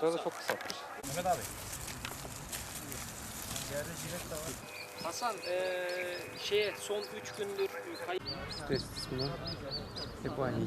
Şurada çok kısaltmış. Mehmet abi. Yerde jilet de var. Hasan ee, şeye son 3 gündür kayıp. Stres kısmı hep aynı.